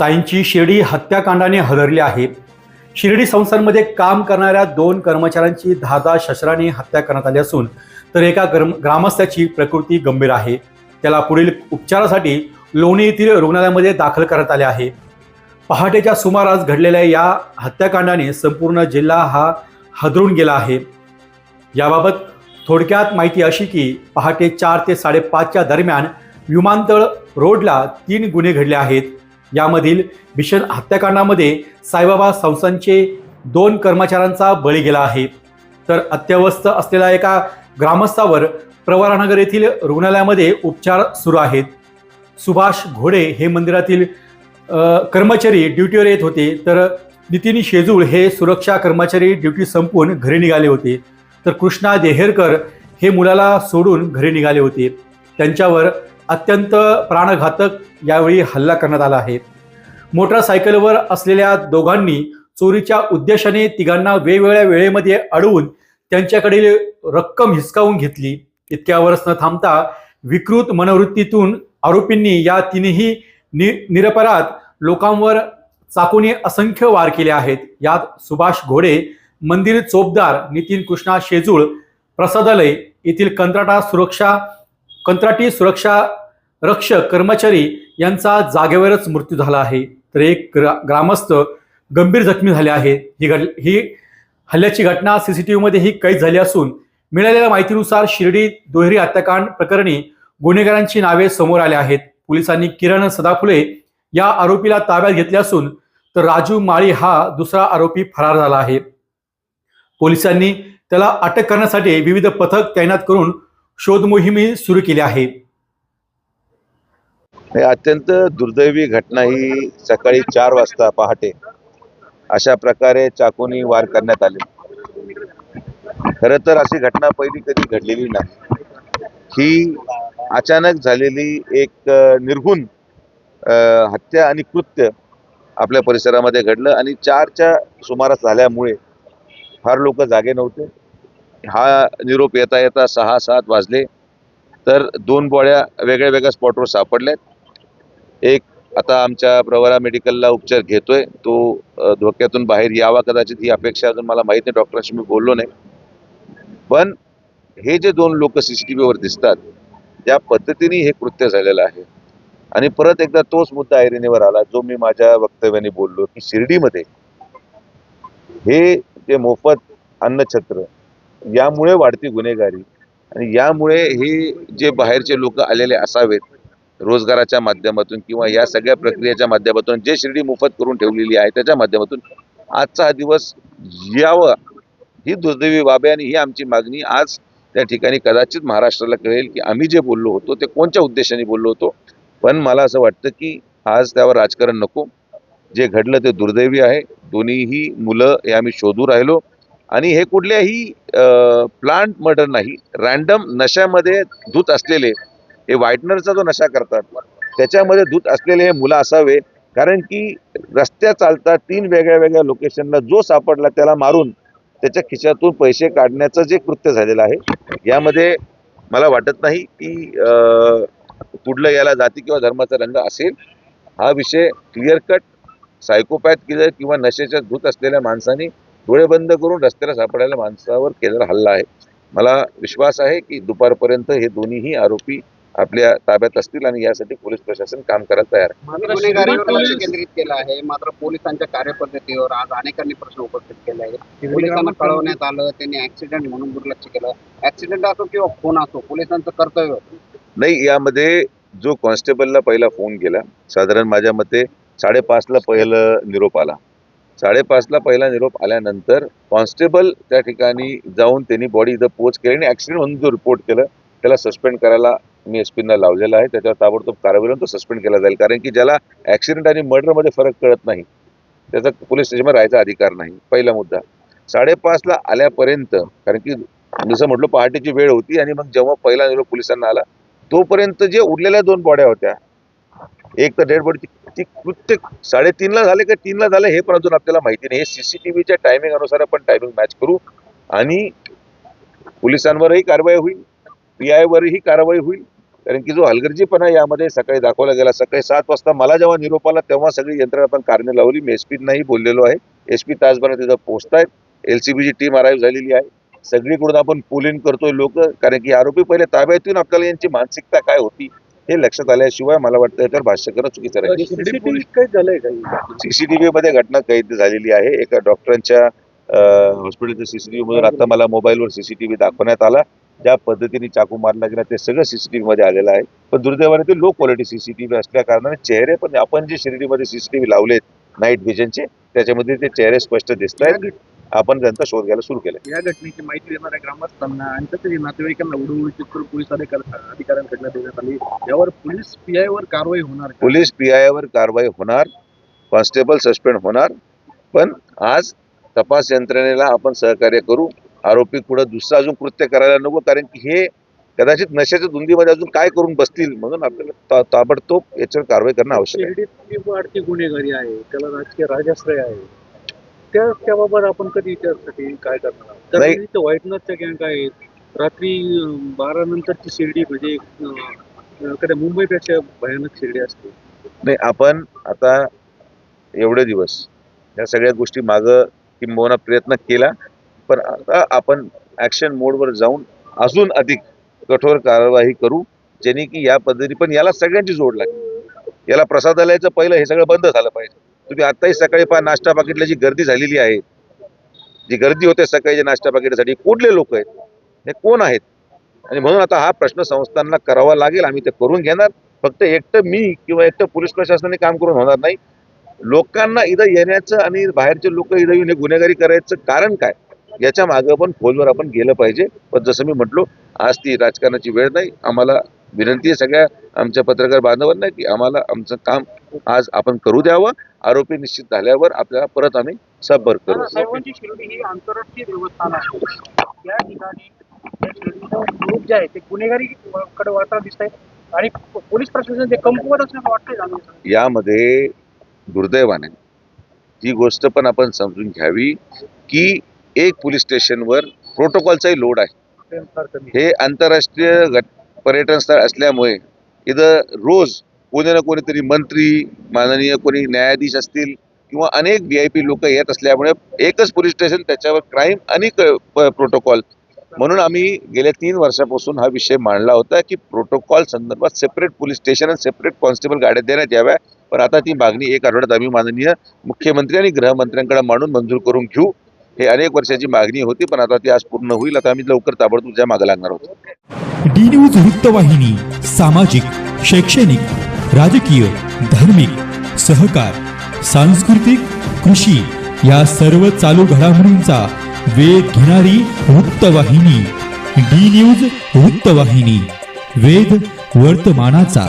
साईंची शिर्डी हत्याकांडाने हदरली आहे. शिर्डी संस्थांमध्ये काम करणाऱ्या दोन कर्मचाऱ्यांची धादा शस्त्राने हत्या करण्यात आली असून तर एका ग्रामस्थाची प्रकृती गंभीर आहे. त्याला पुढील उपचारासाठी लोणी येथील रुग्णालयामध्ये दाखल करण्यात आले आहे. पहाटेच्या सुमारास घडलेल्या या हत्याकांडाने संपूर्ण जिल्हा हा हादरून गेला आहे. याबाबत थोडक्यात माहिती अशी की पहाटे चार ते साडेपाचच्या दरम्यान विमानतळ रोडला तीन गुन्हे घडले आहेत. यामधील भीषण हत्याकांडामध्ये साईबाबा संस्थांचे दोन कर्मचाऱ्यांचा बळी गेला आहे. तर अत्यवस्थ असलेल्या एका ग्रामस्थावर प्रवरानगर येथील रुग्णालयामध्ये उपचार सुरू आहेत. सुभाष घोडे हे मंदिरातील कर्मचारी ड्युटीवर येत होते. तर नितीन शेजूळ हे सुरक्षा कर्मचारी ड्युटी संपवून घरी निघाले होते. तर कृष्णा देहेरकर हे मुलाला सोडून घरी निघाले होते. त्यांच्यावर अत्यंत प्राणघातक यावेळी हल्ला करण्यात आला आहे. मोटारसायकलवर असलेल्या दोघांनी चोरीच्या उद्देशाने तिघांना वेगवेगळ्या वेळेमध्ये अडवून त्यांच्याकडील रक्कम हिसकावून घेतली. इतक्यावरच न थांबता विकृत मनोवृत्तीतून आरोपींनी या तिन्ही नि निरपराध लोकांवर चाकूने असंख्य वार केले आहेत. यात सुभाष घोडे मंदिर चोपदार नितीन कृष्णा शेजूळ प्रसादालय येथील कंत्राटा सुरक्षा कंत्राटी सुरक्षा रक्षक कर्मचारी यांचा जागेवरच मृत्यू झाला आहे. तर एक ग्रा ग्रामस्थ गंभीर जखमी झाले आहे ही घड ही हल्ल्याची घटना सीसीटीव्हीमध्ये ही कैद झाली असून मिळालेल्या माहितीनुसार शिर्डी दोहेरी हत्याकांड प्रकरणी गुन्हेगारांची नावे समोर आली आहेत. पोलिसांनी किरण सदाफुले या आरोपीला ताब्यात घेतले असून तर राजू माळी हा दुसरा आरोपी फरार झाला आहे. पोलिसांनी त्याला अटक करण्यासाठी विविध पथक तैनात करून शोध मोहिमे सुरू केली आहे. अत्यंत दुर्दैवी घटना ही सकाळी चार वाजता पहाटे अशा प्रकारे चाकूनी वार करण्यात आले. खर तर अशी घटना पहिली कधी घडलेली नाही. ही अचानक झालेली एक निर्गुण हत्या आणि कृत्य आपल्या परिसरामध्ये घडलं आणि चारच्या सुमारास झाल्यामुळे फार लोक जागे नव्हते. हा निरोप येता येता सहा सात वाजले. तर दोन बोळ्या वेगळ्या वेगळ्या स्पॉटवर सापडल्यात. एक आता आमच्या प्रवरा मेडिकलला उपचार घेतोय. तो धोक्यातून बाहेर यावा कदाचित ही अपेक्षा अजून मला माहीत नाही डॉक्टरांशी मी बोललो नाही. पण हे जे दोन लोक सीसीटीव्हीवर दिसतात त्या पद्धतीने हे कृत्य झालेलं आहे. आणि परत एकदा तोच मुद्दा ऐरणीवर आला जो मी माझ्या वक्तव्याने बोललो की शिर्डीमध्ये हे जे मोफत अन्नछत्र यामुळे वाढती गुन्हेगारी आणि यामुळे हे जे बाहेरचे लोक आलेले असावेत रोजगाराच्या माध्यमातून किंवा या सगळ्या प्रक्रियेच्या माध्यमातून जे शिर्डी मोफत करून ठेवलेली आहे त्याच्या माध्यमातून आजचा हा दिवस यावं ही दुर्दैवी बाब आहे आणि ही आमची मागणी. आज त्या ठिकाणी कदाचित महाराष्ट्राला कळेल की आम्ही जे बोललो होतो ते कोणत्या उद्देशाने बोललो होतो. पण मला असं वाटतं की आज त्यावर राजकारण नको. जे घडलं ते दुर्दैवी आहे. दोन्हीही मुलं हे आम्ही शोधू राहिलो. आणि हे कुठल्याही प्लांट मर्डर नाही रॅन्डम नशामध्ये धूत असलेले हे व्हाईटनरचा जो नशा करतात त्याच्यामध्ये धूत असलेले हे मुलं असावे कारण की रस्त्या चालता तीन वेगळ्या वेगळ्या लोकेशनला जो सापडला त्याला मारून त्याच्या खिशातून पैसे काढण्याचं जे कृत्य झालेलं आहे यामध्ये मला वाटत नाही की कुठलं याला जाती किंवा धर्माचा रंग असेल. हा विषय क्लिअर कट सायकोपॅथ किलर किंवा नशेच्या धूत असलेल्या माणसाने डोळे बंद करून रस्त्याला सापडायला माणसावर केलेला हल्ला आहे. मला विश्वास आहे की दुपारपर्यंत हे दोन्हीही आरोपी आपल्या ताब्यात असतील आणि यासाठी पोलीस प्रशासन काम करायला तयार आहे. केंद्रित केलं आहे. मात्र पोलिसांच्या कार्यपद्धतीवर आज अनेकांनी प्रश्न उपस्थित केले आहेत. पोलिसांना कळवण्यात आलं त्यांनी ऍक्सिडेंट म्हणून दुर्लक्ष केलं. ऍक्सिडेंट असो किंवा फोन असो पोलिसांचं कर्तव्य. नाही यामध्ये जो कॉन्स्टेबलला पहिला फोन केला साधारण माझ्या मते साडेपाचला पहिलं निरोप आला. साडेपाचला पहिला निरोप आल्यानंतर कॉन्स्टेबल त्या ठिकाणी जाऊन त्यांनी बॉडी इथं पोच केली आणि ऍक्सिडेंट म्हणून जो रिपोर्ट केलं त्याला सस्पेंड करायला मी एस पीना लावलेला आहे. त्याच्यावर ताबडतोब कारवाई तो सस्पेंड केला जाईल. कारण की ज्याला ऍक्सिडेंट आणि मर्डरमध्ये फरक कळत नाही त्याचा पोलीस स्टेशनवर राहायचा अधिकार नाही. पहिला मुद्दा. साडेपाचला आल्यापर्यंत कारण की जसं म्हटलं पहाटेची वेळ होती आणि मग जेव्हा पहिला निरोप पोलिसांना आला तोपर्यंत जे उरलेल्या दोन बॉड्या होत्या एक तर डेड बॉडी ती कृत्य साडेतीनला झाले का तीनला झाले हे पण अजून आपल्याला माहिती नाही. हे सीसीटीव्हीच्या टायमिंग अनुसार आपण टायमिंग मॅच करू आणि पोलिसांवरही कारवाई होईल. पी आय वरही कारवाई होईल. कारण की जो हलगर्जीपणा यामध्ये सकाळी दाखवला गेला सकाळी सात वाजता मला जेव्हा निरोप आला तेव्हा सगळी यंत्रणा आपण कारणे लावली. मी एस नाही बोललेलो आहे. एस पी तासभरात तिथं पोहोचतायत. एल सी बीची टीम अराईव्ह झालेली आहे. सगळीकडून आपण पोलिंग करतोय लोक. कारण की आरोपी पहिले ताब्यात येऊन आपल्याला यांची मानसिकता काय होती हे लक्षात आल्याशिवाय मला वाटतं याच्यावर भाष्य करणं चुकीचं राहील. सीसीटीव्ही मध्ये घटना कैद झालेली आहे. एका डॉक्टरांच्या हॉस्पिटलच्या सीसीटीव्ही मधून आता मला मोबाईलवर सीसीटीव्ही दाखवण्यात आला. ज्या पद्धतीने चाकू मारला गेला ते सगळं सीसीटीव्ही मध्ये आलेलं आहे. पण दुर्दैवाने ते लो क्वालिटी सीसीटीव्ही असल्या कारणाने चेहरे पण आपण जे शिर्डीमध्ये सीसीटीव्ही लावलेत नाईट व्हिजनचे त्याच्यामध्ये ते चेहरे स्पष्ट दिसत आहेत. आपण त्यांचा शोध घ्यायला सुरू केला या घटनेची माहिती देणाऱ्या ग्रामस्थांना आणि तसेच नातेवाईकांना उडवून चित्र पोलीस अधिकाऱ्यांकडनं देण्यात आली. यावर पोलीस पीआय वर कारवाई होणार? पोलीस पी वर कारवाई होणार कॉन्स्टेबल सस्पेंड होणार पण आज तपास यंत्रणेला आपण सहकार्य करू आरोपी पुढे दुसरं अजून कृत्य करायला नको कारण की हे कदाचित नशेच्या धुंदीमध्ये अजून काय करून बसतील म्हणून आपल्याला ताबडतोब याच्यावर कारवाई करणं आवश्यक आहे. वाढती गुन्हेगारी आहे त्याला राजकीय राजाश्रय आहे. त्या त्याबाबत आपण कधी त्यासाठी काय करणार नाही. व्हाईटनरच्या गँग आहेत. रात्री बारा नंतरची शिर्डी म्हणजे कधी मुंबईपेक्षा भयानक शिर्डी असते. नाही आपण आता एवढे दिवस या सगळ्या गोष्टी मागं किंबहुना प्रयत्न केला. पण आता आपण ऍक्शन मोडवर जाऊन अजून अधिक कठोर कारवाई करू जेणे की या पद्धती पण याला सगळ्यांची जोड लागेल. याला प्रसादालयाचं पहिलं हे सगळं बंद झालं पाहिजे. तुम्ही आत्ताही सकाळी पहा नाश्ता पाकिटला जी गर्दी झालेली आहे जी गर्दी होते सकाळी नाश्ता पाकिटासाठी कुठले लोक आहेत? हे कोण आहेत? आणि म्हणून आता हा प्रश्न संस्थांना करावा लागेल आम्ही ते करून घेणार. फक्त एकटं मी किंवा एकटं पोलीस प्रशासनाने काम करून होणार नाही. लोकांना इथं येण्याचं आणि बाहेरचे लोक इथं येऊन हे गुन्हेगारी करायचं कारण काय? याच्या मागं पण खोलवर आपण गेलं पाहिजे. पण जसं मी म्हटलो आज ती राजकारणाची वेळ नाही. आम्हाला विनंती आहे सगळ्या आमच्या पत्रकार बांधवांना की आम्हाला आमचं काम आज आपण करू द्यावं. आरोपी निश्चित झाल्यावर आपल्याला परत आम्ही सबबर करू. ही आहे. या ठिकाणी ते गुन्हेगारी कडे वाटत दिसत आहे आणि पोलीस प्रशासन ते कमकुवत असल्याचं वाटतंय जाणून यामध्ये दुर्दैवाने ही गोष्ट पण आपण समजून घ्यावी की एक पोलीस स्टेशनवर प्रोटोकॉलचाही लोड आहे. हे आंतरराष्ट्रीय पर्यटन स्थळ असल्यामुळे इथं रोज कोणी ना कोणीतरी मंत्री माननीय कोणी न्यायाधीश असतील किंवा अनेक व्ही आय पी लोक येत असल्यामुळे एकच पोलीस स्टेशन त्याच्यावर क्राईम आणि प्रोटोकॉल म्हणून आम्ही गेल्या तीन वर्षापासून हा विषय मांडला होता की प्रोटोकॉल संदर्भात सेपरेट पोलीस स्टेशन आणि सेपरेट कॉन्स्टेबल गाड्या देण्यात याव्या. पण आता ती मागणी एक आठवड्यात आम्ही माननीय मुख्यमंत्री आणि गृहमंत्र्यांकडे मांडून मंजूर करून घेऊ. हे अनेक वर्षाची मागणी होती पण आता ती आज पूर्ण होईल. आता आम्ही लवकर ताबडतोब त्या मागे लागणार होतो डी न्यूज वृत्तवाहिनी सामाजिक शैक्षणिक राजकीय धार्मिक सहकार सांस्कृतिक कृषी या सर्व चालू घडामोडींचा वेध घेणारी वृत्तवाहिनी. डी न्यूज वृत्तवाहिनी वेध वर्तमानाचा.